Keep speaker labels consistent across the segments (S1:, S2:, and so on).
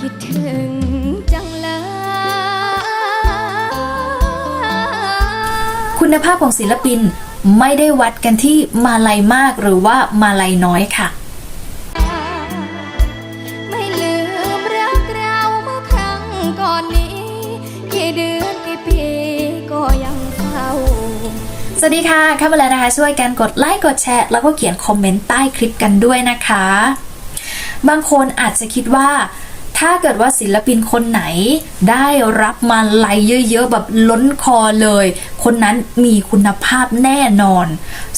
S1: คิดถึงจังเลย
S2: คุณภาพของศิลปินไม่ได้วัดกันที่มาลัยมากหรือว่ามาลัยน้อยค่ะ
S1: ไม่ลืมรักเราเมื่อครั้งก่อนนี้กี่เดือนกี่ปีก็ยังเฝ้า
S2: สวัสดีค่ะเข้ามาแล้วนะคะ ช่วยกันกดไลค์กดแชร์ แล้วก็เขียนคอมเมนต์ใต้คลิปกันด้วยนะคะ บางคนอาจจะคิดว่า ถ้าเกิดว่าศิลปินคนไหนได้รับมาลัยเยอะๆแบบล้นคอเลย คนนั้นมีคุณภาพแน่นอน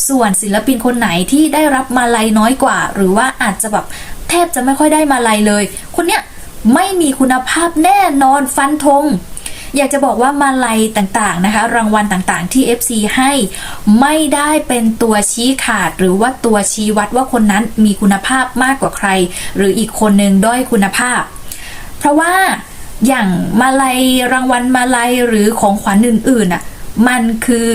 S2: ส่วนศิลปินคนไหนที่ได้รับมาลัยน้อยกว่า หรือว่าอาจจะแบบแทบจะไม่ค่อยได้มาลัยเลย คนเนี้ยไม่มีคุณภาพแน่นอนฟันธงอยากจะบอกว่ามาลัยต่างๆนะคะ รางวัลต่างๆที่ FC ให้ไม่ได้เป็นตัวชี้ขาด หรือว่าตัวชี้วัดว่าคนนั้นมีคุณภาพมากกว่าใคร หรืออีกคนหนึ่งด้อยคุณภาพ เพราะว่าอย่างมาลัยรางวัลมาลัยหรือของขวัญอื่นๆอะมันคือ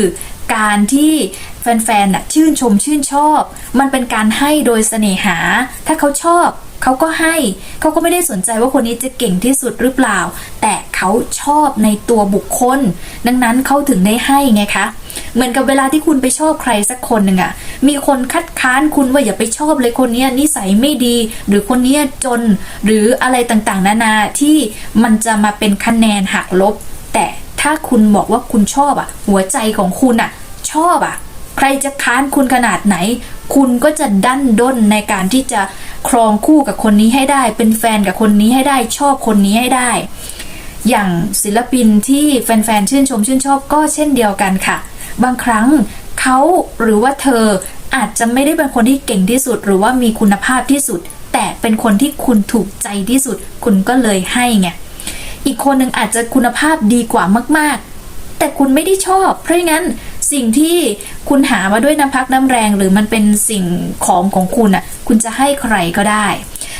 S2: การที่แฟนๆน่ะชื่นชมชื่นชอบ มันเป็นการให้โดยเสน่หา ถ้าเขาชอบเขาก็ให้ เขาก็ไม่ได้สนใจว่าคนนี้จะเก่งที่สุดหรือเปล่า แต่เขาชอบในตัวบุคคล ดังนั้นเขาถึงได้ให้ไงคะ เหมือนกับเวลาที่คุณไปชอบใครสักคนหนึ่งอะ มีคนคัดค้านคุณว่าอย่าไปชอบเลยคนนี้นิสัยไม่ดี หรือคนนี้จนหรืออะไรต่างๆ นานาที่มันจะมาเป็นคะแนนหักลบ แต่ถ้าคุณบอกว่าคุณชอบอะ หัวใจของคุณอะ ชอบอะ ใครจะค้านคุณขนาดไหน คุณก็จะดันด้นในการที่จะครองคู่กับคนนี้ให้ได้ เป็นแฟนกับคนนี้ให้ได้ชอบคนนี้ให้ได้ อย่างศิลปินที่แฟนๆชื่นชมชื่นชอบก็เช่นเดียวกันค่ะ บางครั้ง เขาหรือว่าเธออาจจะไม่ได้เป็นคนที่เก่งที่สุด หรือว่ามีคุณภาพที่สุด แต่เป็นคนที่คุณถูกใจที่สุด คุณก็เลยให้ไงอีกคนหนึ่งอาจจะคุณภาพดีกว่ามาก ๆ แต่คุณไม่ได้ชอบ เพราะงั้นสิ่งที่คุณหามาด้วยน้ำพักน้ำแรงหรือมันเป็นสิ่งของของคุณอะคุณจะให้ใครก็ได้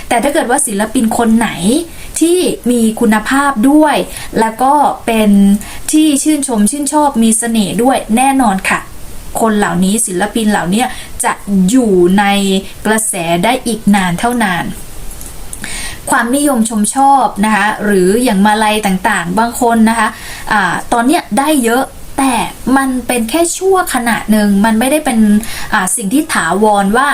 S2: แต่ถ้าเกิดว่าศิลปินคนไหนที่มีคุณภาพด้วย แล้วก็เป็นที่ชื่นชมชื่นชอบมีเสน่ห์ด้วยแน่นอนค่ะ คนเหล่านี้ศิลปินเหล่านี้จะอยู่ในกระแสได้อีกนานเท่านานความนิยมชมชอบนะคะหรืออย่างมาลัยต่างๆ บางคนนะคะอะตอนเนี้ยได้เยอะแต่มันเป็นแค่ชั่วขณะหนึ่งมันไม่ได้เป็นสิ่งที่ถาวรว่า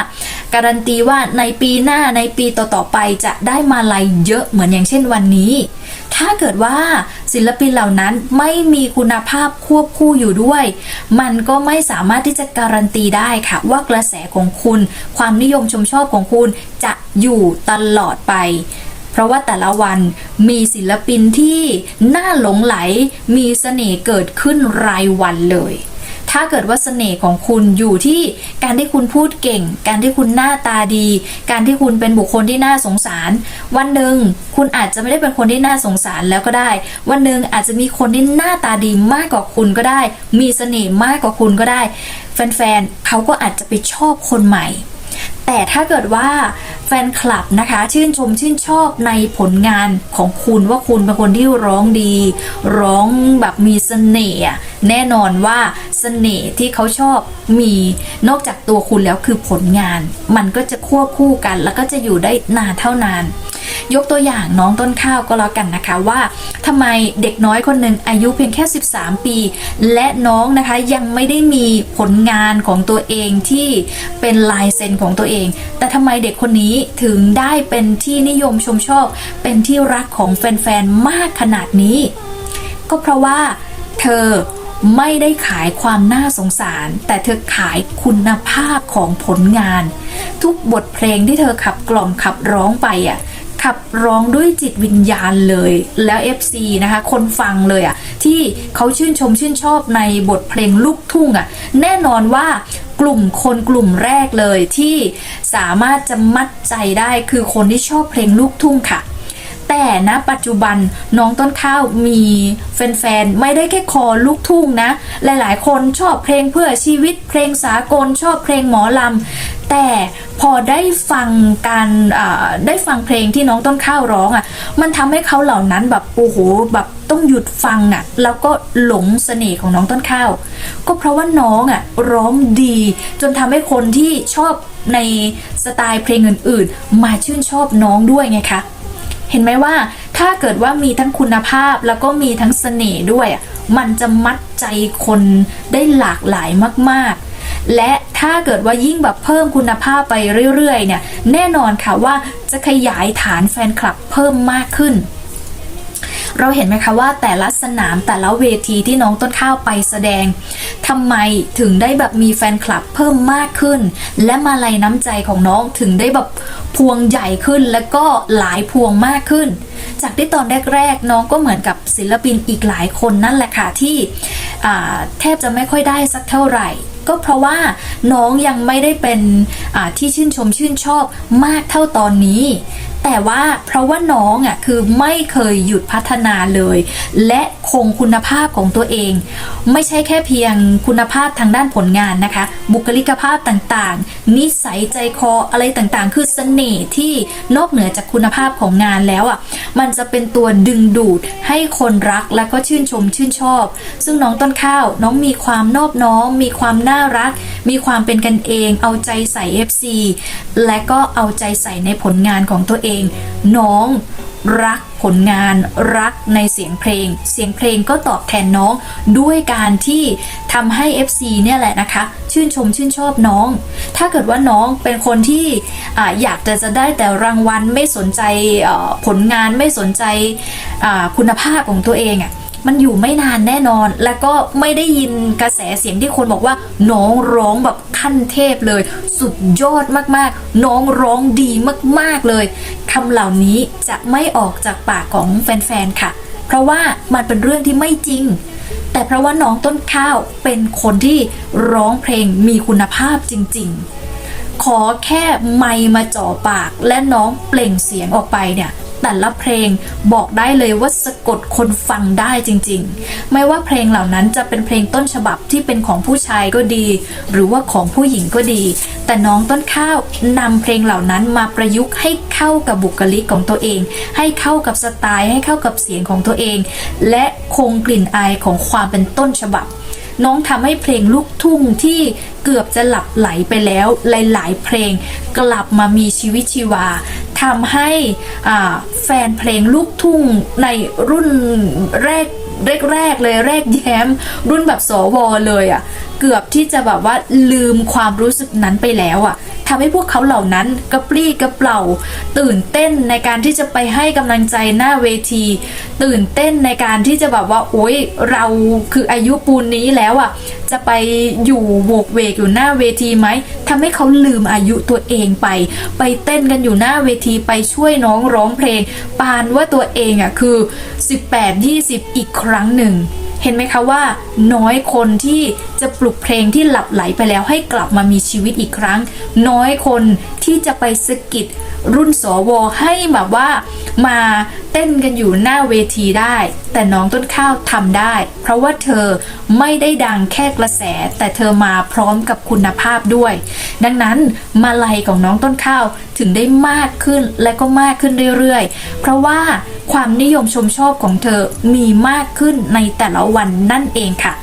S2: การันตีว่าในปีหน้าในปีต่อๆไปจะได้มาลัยเยอะเหมือนอย่างเช่นวันนี้ ถ้าเกิดว่าศิลปินเหล่านั้นไม่มีคุณภาพควบคู่อยู่ด้วย มันก็ไม่สามารถที่จะการันตีได้ค่ะ ว่ากระแสของคุณ ความนิยมชมชอบของคุณจะอยู่ตลอดไปเพราะว่าแต่ละวันมีศิลปินที่น่าหลงไหล มีเสน่ห์เกิดขึ้นรายวันเลย ถ้าเกิดว่าเสน่ห์ของคุณอยู่ที่การที่คุณพูดเก่ง การที่คุณหน้าตาดี การที่คุณเป็นบุคคลที่น่าสงสาร วันหนึ่งคุณอาจจะไม่ได้เป็นคนที่น่าสงสารแล้วก็ได้ วันหนึ่งอาจจะมีคนที่หน้าตาดีมากกว่าคุณก็ได้ มีเสน่ห์มากกว่าคุณก็ได้ แฟนๆเขาก็อาจจะไปชอบคนใหม่ แต่ถ้าเกิดว่าแฟนคลับนะคะ ชื่นชมชื่นชอบในผลงานของคุณว่าคุณเป็นคนที่ร้องดี ร้องแบบมีเสน่ห์แน่นอนว่าเสน่ห์ที่เขาชอบมีนอกจากตัวคุณแล้วคือผลงาน มันก็จะควบคู่กัน แล้วก็จะอยู่ได้นานเท่านาน ยกตัวอย่างน้องต้นข้าวก็แล้วกันนะคะว่าทำไมเด็กน้อยคนหนึ่งอายุเพียงแค่ 13 ปี และน้องนะคะยังไม่ได้มีผลงานของตัวเองที่เป็นลายเซ็นของตัวเอง แต่ทำไมเด็กคนนี้ถึงได้เป็นที่นิยมชมชอบ เป็นที่รักของแฟนๆมากขนาดนี้ ก็เพราะว่าเธอไม่ได้ขายความน่าสงสาร แต่เธอขายคุณภาพของผลงาน ทุกบทเพลงที่เธอขับกล่อมขับร้องไปอะ ขับร้องด้วยจิตวิญญาณเลย แล้ว FC นะคะ คนฟังเลยอะ่ะ ที่เขาชื่นชมชื่นชอบในบทเพลงลูกทุ่งอะ่ะ แน่นอนว่ากลุ่มคนกลุ่มแรกเลยที่สามารถจะมัดใจได้คือคนที่ชอบเพลงลูกทุ่งค่ะ แต่ณปัจจุบันน้องต้นข้าวมีแฟนๆ ไม่ได้แค่คอลูกทุ่งนะ หลายๆ คนชอบเพลงเพื่อชีวิตเพลงสากลชอบเพลงหมอลำแต่พอได้ฟังการได้ฟังเพลงที่น้องต้นข้าวร้องอะ่ะ มันทำให้เขาเหล่านั้นแบบโอ้โหแบบต้องหยุดฟังอะ่ะ แล้วก็หลงเสน่ห์ของน้องต้นข้าว ก็เพราะว่าน้องอะ่ะร้องดี จนทำให้คนที่ชอบในสไตล์เพลงอื่นๆ มาชื่นชอบน้องด้วยไงคะ เห็นไหมว่าถ้าเกิดว่ามีทั้งคุณภาพแล้วก็มีทั้งเสน่ห์ด้วย มันจะมัดใจคนได้หลากหลายมากๆและถ้าเกิดว่ายิ่งแบบเพิ่มคุณภาพไปเรื่อยๆเนี่ย แน่นอนค่ะว่าจะขยายฐานแฟนคลับเพิ่มมากขึ้น เราเห็นไหมคะว่าแต่ละสนามแต่ละเวทีที่น้องต้นข้าวไปแสดงทำไมถึงได้แบบมีแฟนคลับเพิ่มมากขึ้น และมาลัยน้ำใจของน้องถึงได้แบบพวงใหญ่ขึ้นแล้วก็หลายพวงมากขึ้น จากที่ตอนแรกๆ น้องก็เหมือนกับศิลปินอีกหลายคนนั่นแหละค่ะที่แทบจะไม่ค่อยได้สักเท่าไหร่ ก็เพราะว่าน้องยังไม่ได้เป็นที่ชื่นชมชื่นชอบมากเท่าตอนนี้ แต่ว่าเพราะว่าน้องอะคือไม่เคยหยุดพัฒนาเลย และคงคุณภาพของตัวเอง ไม่ใช่แค่เพียงคุณภาพทางด้านผลงานนะคะ บุคลิกภาพต่างๆ นิสัยใจคออะไรต่างๆ คือเสน่ห์ที่นอกเหนือจากคุณภาพของงานแล้วอะมันจะเป็นตัวดึงดูดให้คนรักและก็ชื่นชมชื่นชอบ ซึ่งน้องต้นข้าวน้องมีความนอบน้อม มีความน่ารัก มีความเป็นกันเอง เอาใจใส่ FC และก็เอาใจใส่ในผลงานของตัวเองน้องรักผลงานรักในเสียงเพลง เสียงเพลงก็ตอบแทนน้องด้วยการที่ทำให้ FC เนี่ยแหละนะคะ ชื่นชมชื่นชอบน้อง ถ้าเกิดว่าน้องเป็นคนที่ออยากจะจะได้แต่รางวัลไม่สนใจผลงานไม่สนใจคุณภาพของตัวเองอะ่ะ มันอยู่ไม่นานแน่นอน แล้วก็ไม่ได้ยินกระแสเสียงที่คนบอกว่าน้องร้องแบบขั้นเทพเลย สุดยอดมากๆ น้องร้องดีมากๆเลยคำเหล่านี้จะไม่ออกจากปากของแฟนๆค่ะ เพราะว่ามันเป็นเรื่องที่ไม่จริง แต่เพราะว่าน้องต้นข้าวเป็นคนที่ร้องเพลงมีคุณภาพจริง ๆ ขอแค่ไมมาจ่อปากและน้องเปล่งเสียงออกไปเนี่ย แต่ละเพลงบอกได้เลยว่าสะกดคนฟังได้จริงๆ ไม่ว่าเพลงเหล่านั้นจะเป็นเพลงต้นฉบับที่เป็นของผู้ชายก็ดี หรือว่าของผู้หญิงก็ดี แต่น้องต้นข้าวนำเพลงเหล่านั้นมาประยุกต์ให้เข้ากับบุคลิกของตัวเอง ให้เข้ากับสไตล์ ให้เข้ากับเสียงของตัวเอง และคงกลิ่นอายของความเป็นต้นฉบับน้องทำให้เพลงลูกทุ่งที่เกือบจะหลับไหลไปแล้วหลาย ๆ เพลงกลับมามีชีวิตชีวา ทำให้แฟนเพลงลูกทุ่งในรุ่นแรกแรกๆเลยแรกแย้ม รุ่นแบบสวเลยอะ่ะ เกือบที่จะแบบว่าลืมความรู้สึกนั้นไปแล้วอะ่ะทำให้พวกเขาเหล่านั้นกระปรี้กระเปร่า ตื่นเต้นในการที่จะไปให้กำลังใจหน้าเวที ตื่นเต้นในการที่จะแบบว่าโอ๊ยเราคืออายุปูนนี้แล้วอะ่ะจะไปอยู่โวกเวกอยู่หน้าเวทีไหมทำให้เขาลืมอายุตัวเองไป ไปเต้นกันอยู่หน้าเวทีไปช่วยน้องร้องเพลง ปานว่าตัวเองอะ่ะคือ 18-20 อีกครั้งหนึ่ง เห็นไหมคะว่า น้อยคนที่จะปลุกเพลงที่หลับไหลไปแล้วให้กลับมามีชีวิตอีกครั้ง น้อยคนที่จะไปสกิดรุ่นสวให้แบบว่ามาเต้นกันอยู่หน้าเวทีได้ แต่น้องต้นข้าวทำได้ เพราะว่าเธอไม่ได้ดังแค่กระแส แต่เธอมาพร้อมกับคุณภาพด้วย ดังนั้นมาลัยของน้องต้นข้าวถึงได้มากขึ้นและก็มากขึ้นเรื่อยๆ เพราะว่าความนิยมชมชอบของเธอมีมากขึ้นในแต่ละวันนั่นเองค่ะ